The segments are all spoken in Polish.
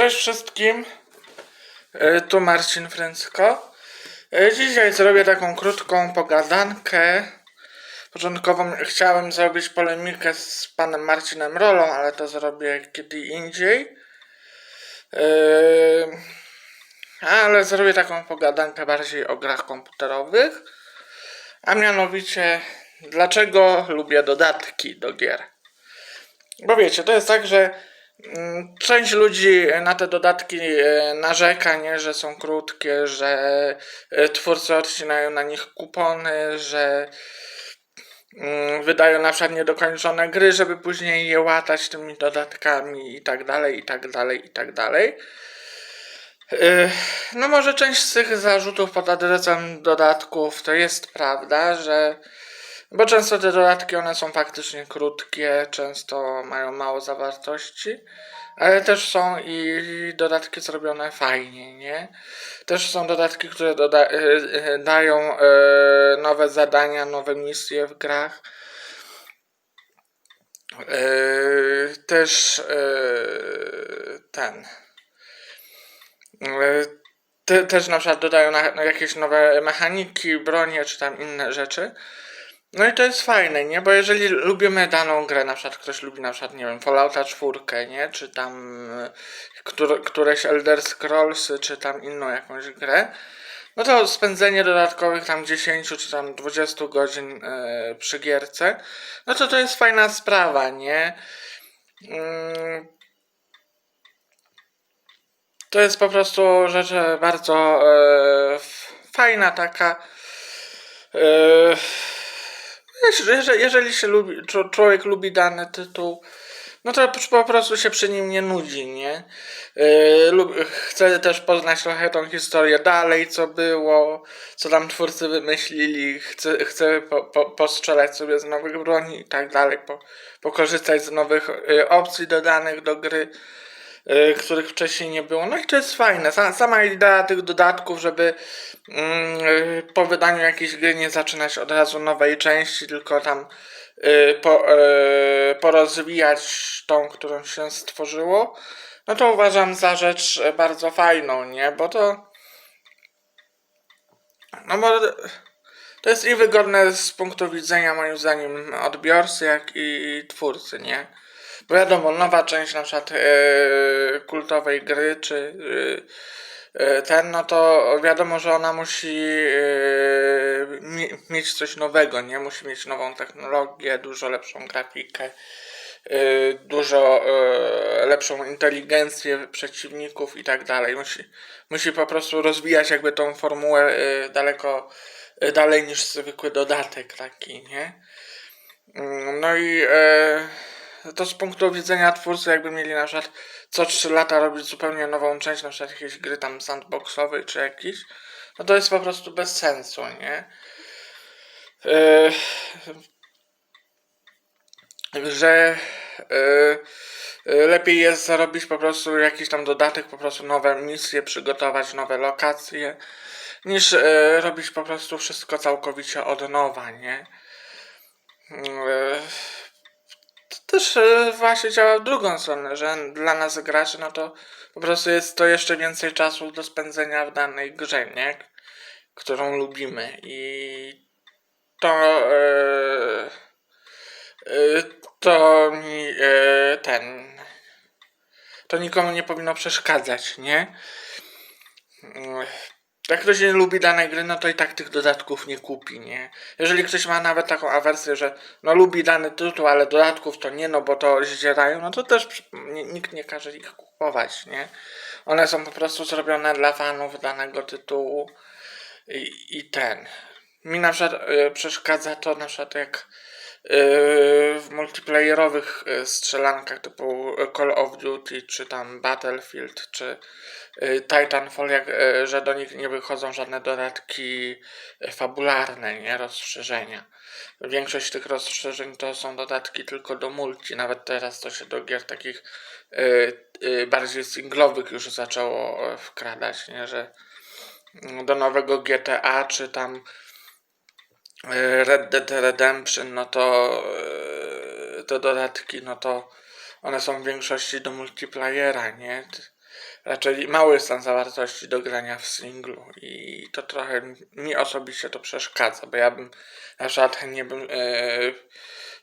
Cześć wszystkim, E, tu Marcin Fręcko. E, Dzisiaj zrobię taką krótką pogadankę. Początkowo chciałem zrobić polemikę z panem Marcinem Rolą, ale to zrobię kiedy indziej. E, Ale zrobię taką pogadankę bardziej o grach komputerowych. A mianowicie, dlaczego lubię dodatki do gier. Bo wiecie, to jest tak, że część ludzi na te dodatki e, narzeka, nie, że są krótkie, że e, twórcy odcinają na nich kupony, że mm, wydają na przykład niedokończone gry, żeby później je łatać tymi dodatkami i tak dalej, i tak dalej, i tak dalej. E, No może część z tych zarzutów pod adresem dodatków to jest prawda, że bo często te dodatki one są faktycznie krótkie, często mają mało zawartości, ale też są i dodatki zrobione fajnie, nie? Też są dodatki, które doda- e, e, dają e, nowe zadania, nowe misje w grach. Też ten. Te, też na przykład dodają jakieś nowe mechaniki, bronie czy tam inne rzeczy. No i to jest fajne, nie? Bo jeżeli lubimy daną grę, na przykład ktoś lubi na przykład, nie wiem, Fallouta 4, nie? Czy tam e, które, któreś Elder Scrollsy, czy tam inną jakąś grę, no to spędzenie dodatkowych tam 10 czy tam 20 godzin e, przy gierce, no to to jest fajna sprawa, nie? Mm, to jest po prostu rzecz e, bardzo f- fajna taka. Jeśli- jeżeli, jeżeli się lubi, człowiek lubi dany tytuł, no to po- prostu się przy nim nie nudzi, nie? Yy, chcę też poznać trochę tą historię dalej, co było, co tam twórcy wymyślili, chcę, chcę po, po, postrzelać sobie z nowych broni i tak dalej, po, pokorzystać z nowych y, opcji dodanych do gry których wcześniej nie było. No i to jest fajne. Sama, idea tych dodatków, żeby mm, y, po wydaniu jakiejś gry nie zaczynać od razu nowej części, tylko tam y, po, porozwijać tą, którą się stworzyło, no to uważam za rzecz bardzo fajną, nie? Bo to no bo to jest i wygodne z punktu widzenia moim zdaniem odbiorcy, jak i twórcy, nie? Wiadomo, nowa część na przykład e, kultowej gry, czy e, ten, no to wiadomo, że ona musi mi, mieć coś nowego, nie? Musi mieć nową technologię, dużo lepszą grafikę, e, dużo e, lepszą inteligencję przeciwników i tak dalej. Musi, musi po prostu rozwijać jakby tą formułę e, daleko e, dalej niż zwykły dodatek taki, nie? Mm, No i e, to z punktu widzenia twórcy, jakby mieli na przykład co 3 lata robić zupełnie nową część, na przykład jakiejś gry tam sandboxowej czy jakiś, no to jest po prostu bez sensu, nie? E, że e, lepiej jest zarobić po prostu jakiś tam dodatek, po prostu nowe misje, przygotować nowe lokacje, niż e, robić po prostu wszystko całkowicie od nowa, nie? To też e, właśnie działa w drugą stronę, że dla nas graczy, no to po prostu jest to jeszcze więcej czasu do spędzenia w danej grze, nie? Którą lubimy i to e, e, to mi ten to nikomu nie powinno przeszkadzać, nie? Jak ktoś nie lubi danej gry, no to i tak tych dodatków nie kupi, nie? Jeżeli ktoś ma nawet taką awersję, że no lubi dany tytuł, ale dodatków to nie, no bo to zdzierają, no to też nikt nie każe ich kupować, nie? One są po prostu zrobione dla fanów danego tytułu i, i ten. Mi na przykład y, przeszkadza to na przykład jak y, w multiplayerowych y, strzelankach typu Call of Duty, czy tam Battlefield, czy Titanfall, jak, y, że do nich nie wychodzą żadne dodatki y, fabularne, nie, rozszerzenia. Większość tych rozszerzeń to są dodatki tylko do multi, nawet teraz to się do gier takich bardziej singlowych już zaczęło wkradać, nie, że mm, do nowego GTA, czy tam Red Dead Redemption, no to te dodatki, no to one są w większości do multiplayera, nie? Raczej mały jest tam zawartości do grania w singlu i to trochę mi osobiście to przeszkadza, bo ja bym na przykład chętnie bym e,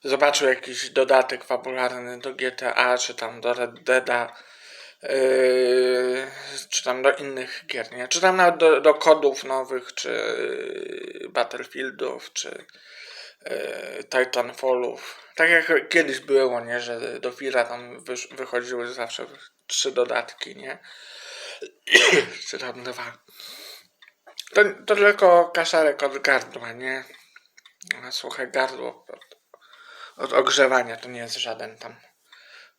zobaczył jakiś dodatek fabularny do GTA, czy tam do Red Deada, e, czy tam do innych gier, nie? Czy tam nawet do, do kodów nowych, czy Battlefieldów, czy e, Titanfallów. Tak jak kiedyś było, nie? Że do Fira tam wychodziły zawsze trzy dodatki, nie? czy tam dwa. To, to tylko kaszarek od gardła, nie? Suche gardło od, od ogrzewania, to nie jest żaden tam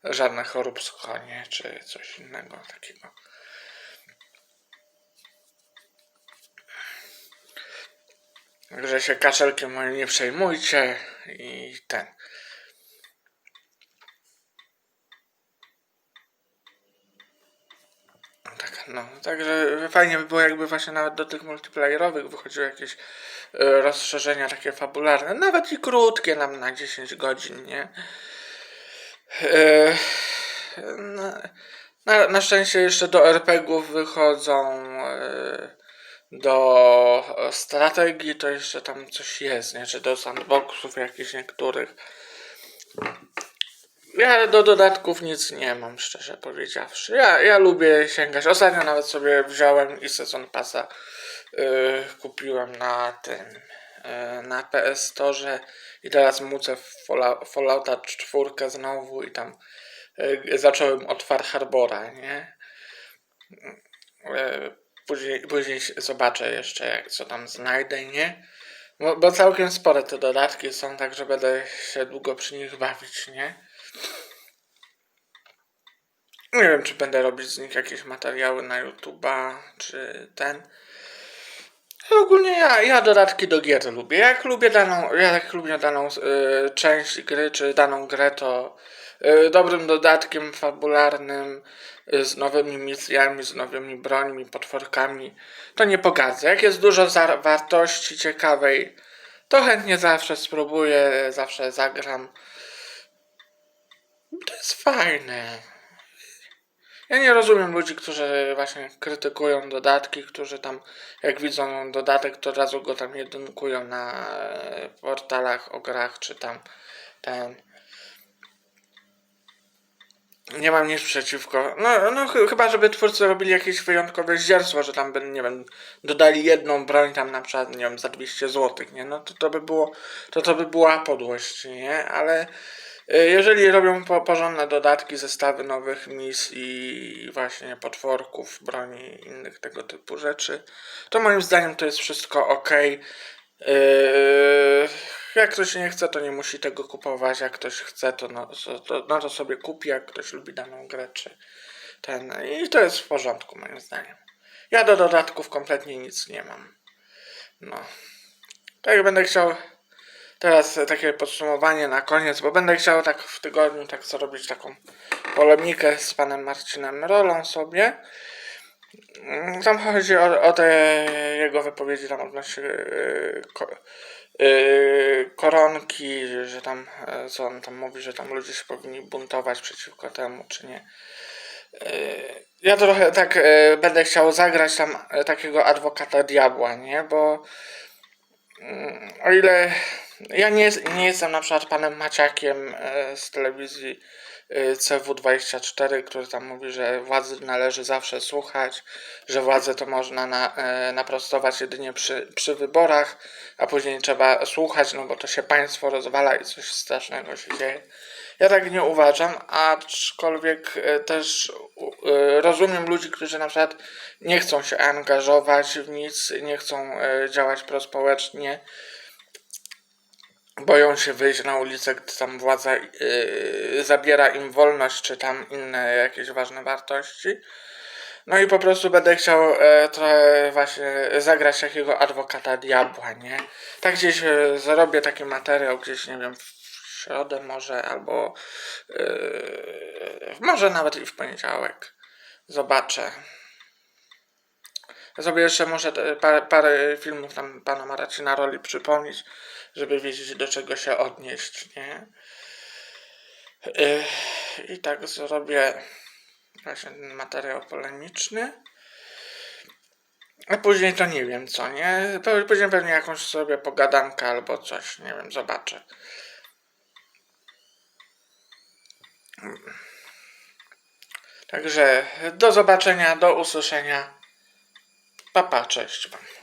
żadne choróbsko, nie? Czy coś innego takiego. Także się kaszelkiem moim nie przejmujcie i ten. Tak, no, także fajnie by było, jakby właśnie nawet do tych multiplayerowych wychodziły jakieś e, rozszerzenia takie fabularne, nawet i krótkie, nam na 10 godzin, nie? E, na, na, na szczęście jeszcze do RPG-ów wychodzą, e, do strategii to jeszcze tam coś jest, nie? Czy do sandboxów jakichś niektórych. Ja do dodatków nic nie mam, szczerze powiedziawszy. Ja, ja lubię sięgać. Ostatnio nawet sobie wziąłem i sezon pasa yy, kupiłem na tym, yy, na PS Store i teraz mucę Fallout, Fallouta 4 znowu i tam yy, zacząłem od Far Harbora, nie? Yy, później, później zobaczę jeszcze, jak, co tam znajdę, nie? Bo, bo całkiem spore te dodatki są, także będę się długo przy nich bawić, nie? Nie wiem, czy będę robić z nich jakieś materiały na YouTube'a, czy ten. Ale ogólnie ja, ja dodatki do gier lubię. Jak lubię daną, jak lubię daną y, część gry, czy daną grę, to y, dobrym dodatkiem fabularnym, y, z nowymi misjami, z nowymi brońmi, potworkami, to nie pogardzę. Jak jest dużo wartości ciekawej, to chętnie zawsze spróbuję, zawsze zagram. To jest fajne. Ja nie rozumiem ludzi, którzy właśnie krytykują dodatki, którzy tam jak widzą dodatek, to razu go tam jedynkują na e, portalach o grach, czy tam ten. Nie mam nic przeciwko. No, no ch chyba, żeby twórcy robili jakieś wyjątkowe zdzierstwo, że tam by, nie wiem, dodali jedną broń tam na przykład, nie wiem, za 200 zł, nie? No to to by było, to to by była podłość, nie? Ale jeżeli robią po, porządne dodatki, zestawy nowych misji, właśnie potworków, broni i innych tego typu rzeczy, to moim zdaniem to jest wszystko ok. Yy, jak ktoś nie chce, to nie musi tego kupować. Jak ktoś chce, to no, to, no to sobie kupi, jak ktoś lubi daną grę, czy ten. I to jest w porządku, moim zdaniem. Ja do dodatków kompletnie nic nie mam. No. Tak będę chciał Teraz takie podsumowanie na koniec, bo będę chciał tak w tygodniu tak zrobić taką polemikę z panem Marcinem Rolą sobie. Mm, tam chodzi o, o te jego wypowiedzi tam odnośnie yy, ko, yy, koronki, że tam, co on tam mówi, że tam ludzie się powinni buntować przeciwko temu, czy nie. Ja trochę tak będę chciał zagrać tam takiego adwokata diabła, nie, bo mm, o ile ja nie, nie jestem na przykład panem Maciakiem e, z telewizji e, CW24, który tam mówi, że władzy należy zawsze słuchać, że władzę to można na, e, naprostować jedynie przy, przy wyborach, a później trzeba słuchać, no bo to się państwo rozwala i coś strasznego się dzieje. Ja tak nie uważam, aczkolwiek też rozumiem ludzi, którzy na przykład nie chcą się angażować w nic, nie chcą działać prospołecznie, boją się wyjść na ulicę, gdy tam władza yy, zabiera im wolność, czy tam inne jakieś ważne wartości. No i po prostu będę chciał e, trochę właśnie zagrać takiego adwokata diabła, nie? Tak gdzieś e, zrobię taki materiał, gdzieś nie wiem, w środę może, albo e, może nawet i w poniedziałek. Zobaczę. Zrobię jeszcze może parę, parę filmów tam pana Maracina roli przypomnieć żeby wiedzieć do czego się odnieść, nie? I tak zrobię. Właśnie ten materiał polemiczny. A później to nie wiem co, nie? Później pewnie jakąś sobie pogadankę albo coś, nie wiem, zobaczę. Także do zobaczenia, do usłyszenia. Papa, cześć wam.